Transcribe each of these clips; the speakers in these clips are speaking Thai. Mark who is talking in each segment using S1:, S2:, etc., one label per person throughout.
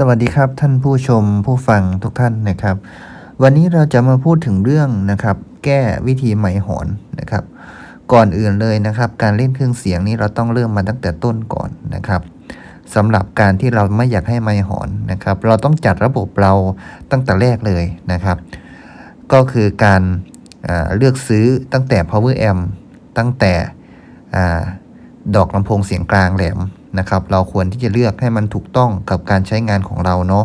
S1: สวัสดีครับท่านผู้ชมผู้ฟังทุกท่านนะครับ วันนี้เราจะมาพูดถึงเรื่องนะครับ แก้วิธีไหมหอนนะครับ ก่อนอื่นเลยนะครับ การเล่นเครื่องเสียงนี้เราต้องเริ่มมาตั้งแต่ต้นก่อนนะครับสำหรับการที่เราไม่อยากให้ไมหอนนะครับ เราต้องจัดระบบเราตั้งแต่แรกเลยนะครับ ก็คือการเลือกซื้อตั้งแต่ power amp ตั้งแต่ดอกลำโพงเสียงกลางแหลม นะครับ เราควรที่จะเลือกให้มันถูกต้องกับการใช้งานของเราเนาะ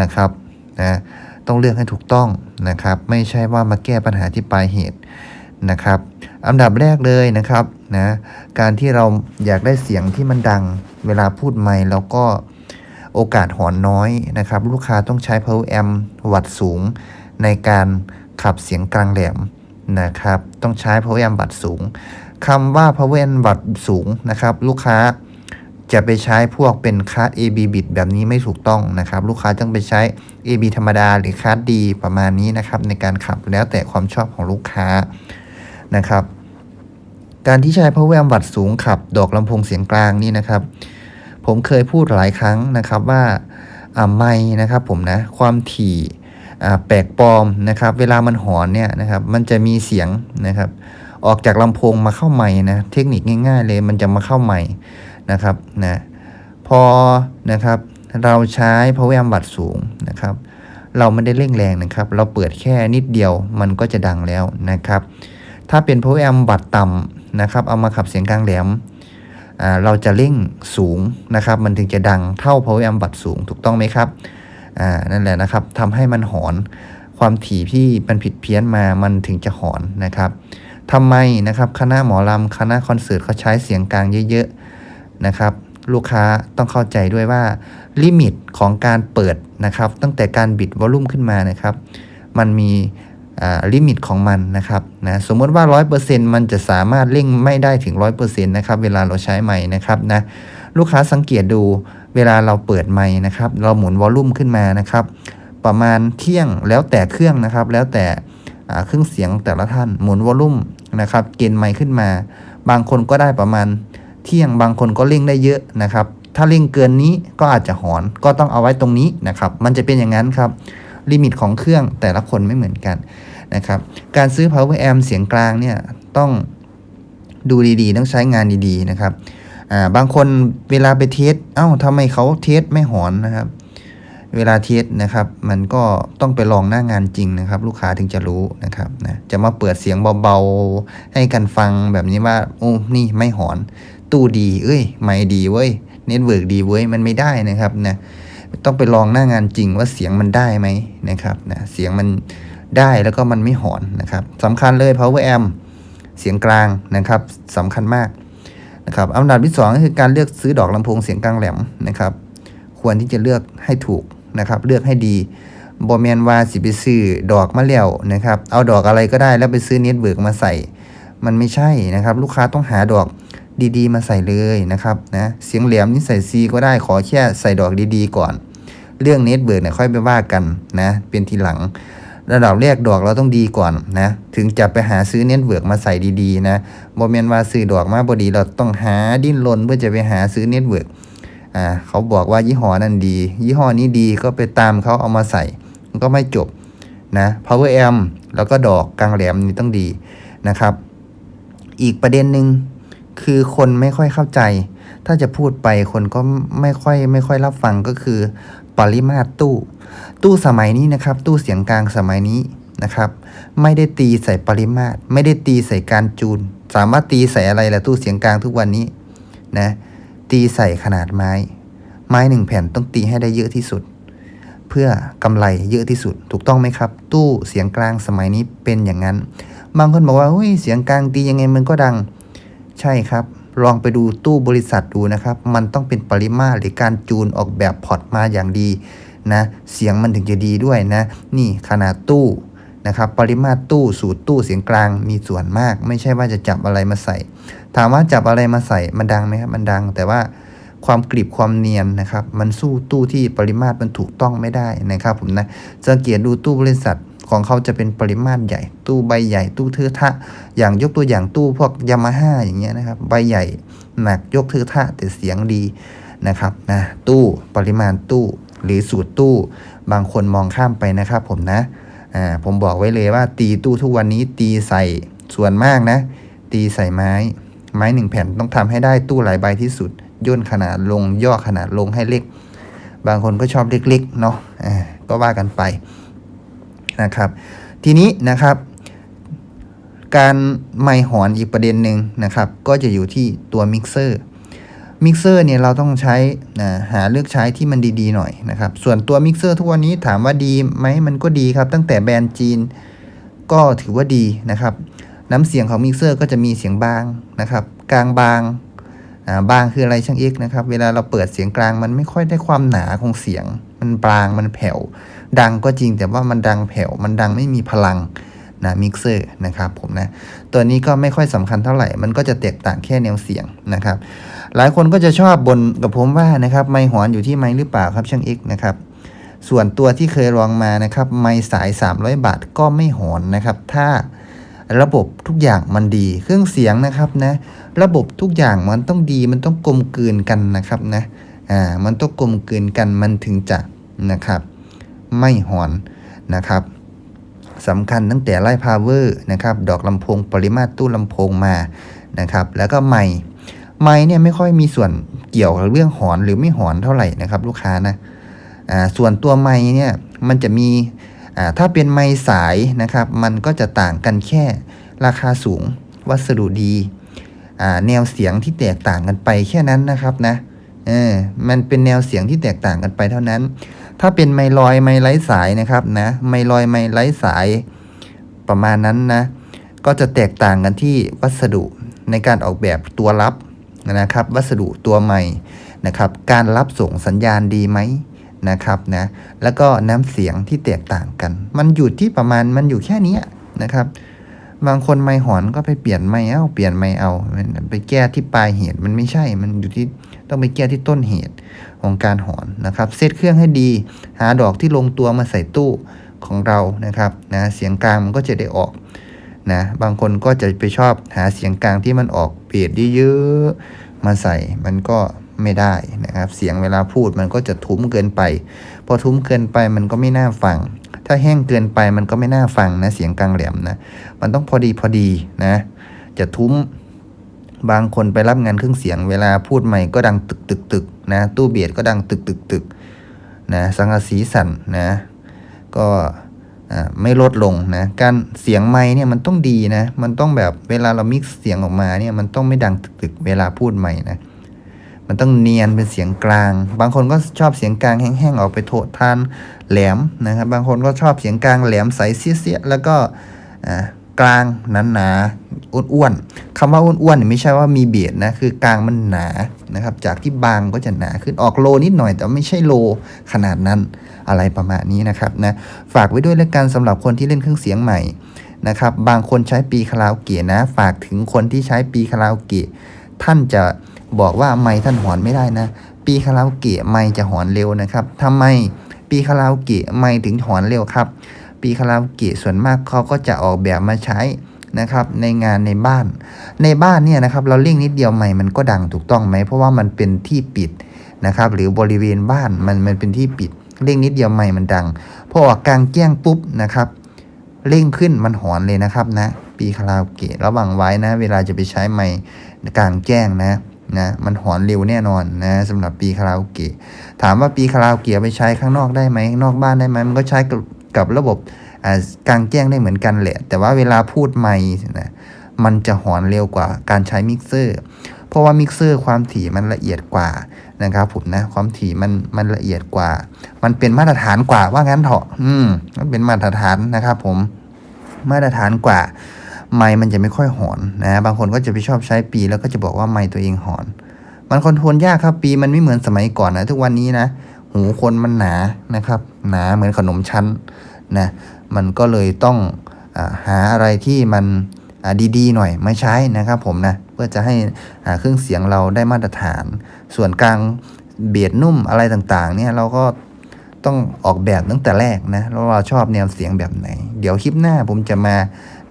S1: นะครับนะต้องเลือกให้ถูกต้องนะครับ ไม่ใช่ว่ามาแก้ปัญหาที่ปลายเหตุนะครับอันดับแรกเลยนะครับนะการที่เราอยากได้เสียงที่มันดัง เวลาพูดไมค์แล้วก็โอกาสหอนน้อยนะครับ ลูกค้าต้องใช้ power amp วัตต์สูง ในการขับเสียงกลางแหลมนะครับ ต้องใช้ power amp วัตต์สูงคำว่า power amp วัตต์สูงนะครับ ลูกค้า จะไปใช้พวกเป็นคาร์ด AB bit แบบนี้ไม่ถูกต้องนะครับ ลูกค้าต้องไปใช้ AB ธรรมดาหรือคาร์ดดีประมาณนี้นะครับ ในการขับแล้วแต่ความชอบของลูกค้านะครับ การที่ใช้ power amp วัตสูงขับ ดอกลำโพงเสียงกลางนี่นะครับ ผมเคยพูดหลายครั้งนะครับว่าไม่นะครับผมนะความถี่แปลกปลอมนะครับ เวลามันหอนเนี่ยนะครับ มันจะมีเสียงนะครับ ออกจากลำโพงมาเข้าใหม่นะ เทคนิคง่าย ๆ เลย มันจะมาเข้าใหม่ นะครับนะพอนะครับเราใช้ power amp วัตสูงนะครับ เราไม่ได้เร่งแรงนะครับ เราเปิดแค่นิดเดียวมันก็จะดังแล้วนะครับ ถ้าเป็น power amp วัตต่ำนะครับ เอามาขับเสียงกลางแหลมเราจะเร่งสูงนะครับ มันถึงจะดังเท่า power amp บัตสูงถูกต้องไหมครับนั่นแหละนะครับทำให้มันหอนความถี่ที่มันผิดเพี้ยนมามันถึงจะหอนนะครับทำไมนะครับคณะหมอลำคณะคอนเสิร์ตเขาใช้เสียงกลางเยอะๆ นะครับ ลูกค้าต้องเข้าใจด้วยว่าลิมิตของการเปิดนะครับ ตั้งแต่การบิดวอลลุ่มขึ้นมานะครับ มันมีลิมิตของมันนะครับนะสมมติว่า 100%มันจะสามารถเร่งไม่ได้ถึง 100%นะครับเวลาเราใช้ไม้นะครับนะลูกค้าสังเกตดูเวลาเราเปิดไม้นะครับ เราหมุนวอลลุ่มขึ้นมานะครับ ประมาณเที่ยงแล้วแต่เครื่องนะครับ แล้วแต่เครื่องเสียงแต่ละท่านหมุนวอลลุ่มนะครับ เกณฑ์ไม้ขึ้นมา บางคนก็ได้ประมาณ เที่ยงบางคนก็เร่งได้เยอะนะครับ ถ้าเร่งเกินนี้ก็อาจจะหอนก็ต้องเอาไว้ตรงนี้นะครับ มันจะเป็นอย่างนั้นครับลิมิตของเครื่องแต่ละคนไม่เหมือนกันนะครับ การซื้อ power amp เสียงกลางเนี่ยต้องดูดีๆ ต้องใช้งานดีๆนะครับาบางคนเวลาไปเทสเอ้าทำไมเขาเทสไม่หอนนะครับ เวลาเทสนะครับ มันก็ต้องไปลองหน้างานจริงนะครับ ลูกค้าถึงจะรู้นะครับนะจะมาเปิดเสียงเบาๆ ให้กันฟังแบบนี้ว่าโอ้นี่ไม่หอน ตู้ดี เอ้ย ไม่ดีเว้ย เน็ตเวิร์กดีเว้ย มันไม่ได้นะครับนะ ต้องไปลองหน้างานจริงว่าเสียงมันได้ไหมนะครับนะ เสียงมันได้แล้วก็มันไม่หอนนะครับสำคัญเลย power amp เสียงกลางนะครับสำคัญมากนะครับอันดับที่สองก็คือการเลือกซื้อดอกลำโพงเสียงกลางแหลมนะครับ ควรที่จะเลือกให้ถูกนะครับ เลือกให้ดีบอแมนว่าสิไปซื้อดอกมาแล้วนะครับ เอาดอกอะไรก็ได้แล้วไปซื้อเน็ตเวิร์กมาใส่ มันไม่ใช่นะครับ ลูกค้าต้องหาดอก ดีๆ มาใส่เลยนะครับนะเสียงแหลมนี่ใส่ซีก็ได้ขอแค่ใส่ดอกดีๆ ก่อน เรื่องเน็ตเบิร์กเนี่ยค่อยไปว่ากันนะเป็นทีหลัง ระดับแรกดอกเราต้องดีก่อนนะถึงจะไปหาซื้อเน็ตเวิร์กมาใส่ดีๆนะโมเมนว่าซื้อดอกมาบดีเราต้องหาดิ้นรนเพื่อจะไปหาซื้อเน็ตเวิร์กอ่าเขาบอกว่ายี่ห้อนั้นดี ยี่ห้อนี้ดีก็ไปตามเขาเอามาใส่มันก็ไม่จบนะ power amp แล้วก็ดอกกลางแหลมนี่ต้องดีนะครับ อีกประเด็นหนึ่ง คือคนไม่ค่อยเข้าใจ ถ้าจะพูดไปคนก็ไม่ค่อยไม่ค่อยรับฟังก็คือ ปริมาตรตู้ ตู้สมัยนี้นะครับ ตู้เสียงกลางสมัยนี้นะครับ ไม่ได้ตีใส่ปริมาตร ไม่ได้ตีใส่การจูน สามารถตีใส่อะไรล่ะตู้เสียงกลางทุกวันนี้นะตีใส่ขนาดไม้ ไม้หนึ่งแผ่นต้องตีให้ได้เยอะที่สุด เพื่อกำไรเยอะที่สุด ถูกต้องไหมครับ ตู้เสียงกลางสมัยนี้เป็นอย่างนั้น บางคนบอกว่าเฮ้ยเสียงกลางตียังไงมันก็ดัง ใช่ครับ ลองไปดูตู้บริษัทดูนะครับ มันต้องเป็นปริมาตรหรือการจูนออกแบบพอร์ตมาอย่างดีนะเสียงมันถึงจะดีด้วยนะ นี่ขนาดตู้นะครับปริมาตรตู้สูตรตู้เสียงกลางมีส่วนมาก ไม่ใช่ว่าจะจับอะไรมาใส่ ถามว่าจับอะไรมาใส่มันดังไหมครับมันดัง แต่ว่าความกริบความเนียนนะครับ มันสู้ตู้ที่ปริมาตรมันถูกต้องไม่ได้นะครับผมนะสังเกตดูตู้บริษัท ของเขาจะเป็นปริมาตรใหญ่ ตู้ใบใหญ่ตู้ทือทะ อย่างยกตัวอย่างตู้พวกยามาฮ่าอย่างเงี้ยนะครับ ใบใหญ่หนักยกทือทะแต่เสียงดีนะครับนะตู้ปริมาณตู้หรือสูตรตู้ บางคนมองข้ามไปนะครับ ผมนะอ่าผมบอกไว้เลยว่าตีตู้ทุกวันนี้ตีใส่ส่วนมากนะ ตีใส่ไม้ ไม้หนึ่งแผ่นต้องทำให้ได้ตู้หลายใบที่สุดย่นขนาดลงย่อขนาดลงให้เล็ก บางคนก็ชอบเล็กๆเนาะอ่าก็ว่ากันไป นะครับ ทีนี้นะครับการไมค์หอนอีกประเด็นหนึ่งนะครับ ก็จะอยู่ที่ตัวมิกเซอร์มิกเซอร์เนี่ยเราต้องใช้นะหาเลือกใช้ที่มันดีๆหน่อยนะครับ ส่วนตัวมิกเซอร์ทุกวันนี้ถามว่าดีไหมมันก็ดีครับ ตั้งแต่แบรนด์จีนก็ถือว่าดีนะครับ น้ำเสียงของมิกเซอร์ก็จะมีเสียงบางนะครับ กลางบาง บางคืออะไรช่างเอกนะครับ เวลาเราเปิดเสียงกลางมันไม่ค่อยได้ความหนาของเสียง มันบางมันแผ่ว ดังก็จริงแต่ว่ามันดังแผ่ว มันดังไม่มีพลังนะมิกเซอร์นะครับผมนะ ตัวนี้ก็ไม่ค่อยสำคัญเท่าไหร่ มันก็จะแตกต่างแค่แนวเสียงนะครับ หลายคนก็จะชอบบนกับผมว่านะครับไมค์หอนอยู่ที่ไมค์หรือเปล่าครับช่างเอกนะครับส่วนตัวที่เคยลองมานะครับไมค์สาย 300 บาทก็ไม่หอนนะครับ ถ้า ระบบทุกอย่างมันดี เครื่องเสียงนะครับนะ ระบบทุกอย่างมันต้องดี มันต้องกลมกลืนกันนะครับนะ อ่า มันต้องกลมกลืนกัน มันถึงจะนะครับ ไม่หอนนะครับสำคัญตั้งแต่ไล่พาวเวอร์นะครับ ดอกลำโพง ปริมาตรตู้ลำโพงมานะครับ แล้วก็ไมค์ไมค์เนี่ยไม่ค่อยมีส่วนเกี่ยวกับเรื่องหอนหรือไม่หอนเท่าไหร่นะครับ ลูกค้านะ อ่า ส่วนตัวไมค์เนี่ย มันจะมี ถ้าเป็นไมค์สายนะครับ มันก็จะต่างกันแค่ราคาสูง วัสดุดีแนวเสียงที่แตกต่างกันไปแค่นั้นนะครับนะเออมันเป็นแนวเสียงที่แตกต่างกันไปเท่านั้น ถ้าเป็นไม้ลอยไม้ไร้สายนะครับนะไม้ลอยไม้ไร้สายประมาณนั้นนะ ก็จะแตกต่างกันที่วัสดุในการออกแบบตัวรับนะครับ วัสดุตัวใหม่นะครับ การรับส่งสัญญาณดีไหม นะครับนะแล้วก็น้ำเสียงที่แตกต่างกัน มันอยู่ที่ประมาณมันอยู่แค่นี้นะครับ บางคนไม่หอนก็ไปเปลี่ยนไม่เอาเปลี่ยนไม่เอาไปแก้ที่ปลายเหตุมันไม่ใช่มันอยู่ที่ต้องไปแก้ที่ต้นเหตุของการหอนนะครับเซตเครื่องให้ดี หาดอกที่ลงตัวมาใส่ตู้ของเรานะครับนะเสียงกลางมันก็จะได้ออกนะบางคนก็จะไปชอบหาเสียงกลางที่มันออกเบสเยอะๆมาใส่มันก็ ไม่ได้นะครับ เสียงเวลาพูดมันก็จะทุ้มเกินไป พอทุ้มเกินไปมันก็ไม่น่าฟัง ถ้าแห้งเกินไปมันก็ไม่น่าฟังนะเสียงกลางแหลมนะมันต้องพอดีพอดีนะ จะทุ้มบางคนไปรับงานเครื่องเสียง เวลาพูดใหม่ก็ดังตึกตึกตึกนะตู้เบียดก็ดังตึกตึกตึกนะสังกะสีสั่นนะก็ไม่ลดลงนะการเสียงไม้เนี่ยมันต้องดีนะมันต้องแบบเวลาเรามิกซ์เสียงออกมาเนี่ยมันต้องไม่ดังตึกตึกเวลาพูดใหม่นะ มันต้องเนียนเป็นเสียงกลาง บางคนก็ชอบเสียงกลางแห้งๆออกไปโถทานแหลมนะครับ บางคนก็ชอบเสียงกลางแหลมใสเสียๆแล้วก็อ่ากลางหนาๆอ้วนๆคำว่าอ้วนๆไม่ใช่ว่ามีเบียดนะคือกลางมันหนานะครับ จากที่บางก็จะหนาขึ้นออกโลนิดหน่อย แต่ไม่ใช่โลขนาดนั้นอะไรประมาณนี้นะครับนะฝากไว้ด้วยแล้วกันสำหรับคนที่เล่นเครื่องเสียงใหม่นะครับ บางคนใช้ปีคาราโอเกะนะ ฝากถึงคนที่ใช้ปีคาราโอเกะท่านจะ บอกว่าไม้ท่านหอนไม่ได้นะ ปีคาราโอเกะไม้จะหอนเร็วนะครับทำไมปีคาราโอเกะไม้ถึงหอนเร็วครับ ปีคาราโอเกะส่วนมากเขาก็จะออกแบบมาใช้นะครับในงานในบ้าน ในบ้านเนี่ยนะครับเราเร่ยงนิดเดียวไม้มันก็ดังถูกต้องไหมเพราะว่ามันเป็นที่ปิดนะครับหรือบริเวณบ้านมันมันเป็นที่ปิดเร่งนิดเดียวไม้มันดังพอออกกลางแจ้งปุ๊บนะครับเร่งขึ้นมันหอนเลยนะครับนะ ปีคาราโอเกะระวังไว้นะ เวลาจะไปใช้ไม้กลางแจ้งนะ นะมันหอนเร็วแน่นอนนะสำหรับปีคาราโอเกะถามว่าปีคาราโอเกะไปใช้ข้างนอกได้ไหมนอกบ้านได้ไหมมันก็ใช้กับกับระบบกลางแจ้งได้เหมือนกันแหละ แต่ว่าเวลาพูดไมค์นะมันจะหอนเร็วกว่าการใช้มิกเซอร์ เพราะว่ามิกเซอร์ความถี่มันละเอียดกว่านะครับผมนะความถี่มันมันละเอียดกว่า มันเป็นมาตรฐานกว่าว่างั้นเถอะอืมมันเป็นมาตรฐานนะครับผมมาตรฐานกว่า ไม้มันจะไม่ค่อยหอนนะบางคนก็จะไปชอบใช้ปีแล้วก็จะบอกว่าไม้ตัวเองหอน มันคอนโทรลยากครับปีมันไม่เหมือนสมัยก่อนนะทุกวันนี้นะหูคนมันหนานะครับ หนาเหมือนขนมชั้นนะมันก็เลยต้องอหาอะไรที่มันดีๆ หน่อยมาใช้นะครับผมนะเพื่อจะให้เครื่องเสียงเราได้มาตรฐาน ส่วนกลางเบียดนุ่มอะไรต่างๆ เนี่ยเราก็ต้องออกแบบตั้งแต่แรกนะแล้วเราชอบแนวเสียงแบบไหน เดี๋ยวคลิปหน้าผมจะมา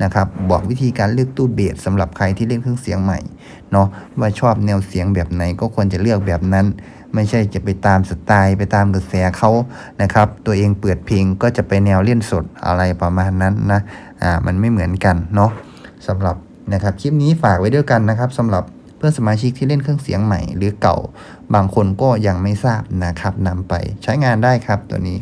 S1: นะครับบอกวิธีการเลือกตู้เบสสำหรับใครที่เล่นเครื่องเสียงใหม่เนาะว่าชอบแนวเสียงแบบไหนก็ควรจะเลือกแบบนั้น ไม่ใช่จะไปตามสไตล์ไปตามกระแสเขานะครับ ตัวเองเปิดเพลงก็จะไปแนวเล่นสดอะไรประมาณนั้นนะอ่ามันไม่เหมือนกันเนาะสำหรับนะครับคลิปนี้ฝากไว้ด้วยกันนะครับสำหรับเพื่อนสมาชิกที่เล่นเครื่องเสียงใหม่ หรือเก่า บางคนก็ยังไม่ทราบนะครับนำไปใช้งานได้ครับตัวนี้